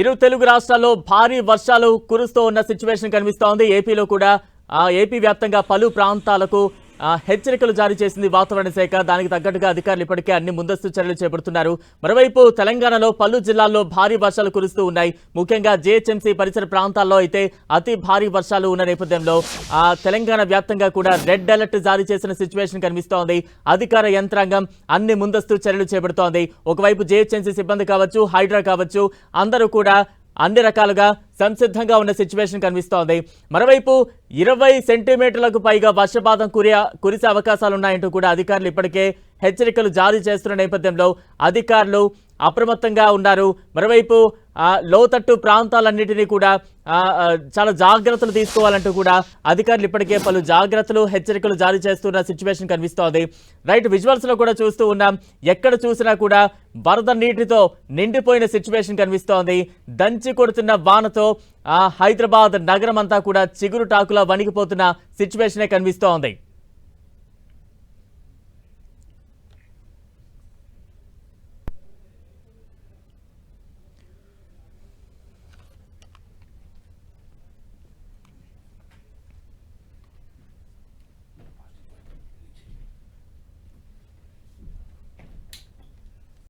ఇరు తెలుగు రాష్ట్రాల్లో భారీ వర్షాలు కురుస్తూ ఉన్న సిచ్యువేషన్ కనిపిస్తోంది. ఏపీలో కూడా ఆ, ఏపీ వ్యాప్తంగా పలు ప్రాంతాలకు హెచ్చరికలు జారీ చేసింది వాతావరణ శాఖ. దానికి తగ్గట్టుగా అధికారులు ఇప్పటికే అన్ని ముందస్తు చర్యలు చేపడుతున్నారు. మరోవైపు తెలంగాణలో పలు జిల్లాల్లో భారీ వర్షాలు కురుస్తూ ఉన్నాయి. ముఖ్యంగా జేహెచ్ఎంసీ పరిసర ప్రాంతాల్లో అయితే అతి భారీ వర్షాలు ఉన్న నేపథ్యంలో తెలంగాణ వ్యాప్తంగా కూడా రెడ్ అలర్ట్ జారీ చేసిన సిచ్యువేషన్ కనిపిస్తోంది. అధికార యంత్రాంగం అన్ని ముందస్తు చర్యలు చేపడుతోంది. ఒకవైపు జేహెచ్ఎంసీ సిబ్బంది కావచ్చు హైడ్రా కావచ్చు అందరూ కూడా అన్ని రకాలుగా సంసిద్ధంగా ఉన్న సిచ్యువేషన్ కనిపిస్తోంది. మరోవైపు ఇరవై సెంటీమీటర్లకు పైగా వర్షపాతం కురి కురిసే అవకాశాలు ఉన్నాయంటూ కూడా అధికారులు ఇప్పటికే హెచ్చరికలు జారీ చేస్తున్న నేపథ్యంలో అధికారులు అప్రమత్తంగా ఉన్నారు. మరోవైపు లోతట్టు ప్రాంతాలన్నిటినీ కూడా చాలా జాగ్రత్తలు తీసుకోవాలంటూ కూడా అధికారులు ఇప్పటికే పలు జాగ్రత్తలు హెచ్చరికలు జారీ చేస్తున్న సిచ్యువేషన్ కనిపిస్తోంది. రైట్ విజువల్స్లో కూడా చూస్తూ ఉన్నాం. ఎక్కడ చూసినా కూడా వరద నీటితో నిండిపోయిన సిచ్యువేషన్ కనిపిస్తోంది. దంచి కొడుతున్న వానతో హైదరాబాద్ నగరం అంతా కూడా చిగురు టాకులా వణికిపోతున్న సిచ్యువేషనే కనిపిస్తోంది.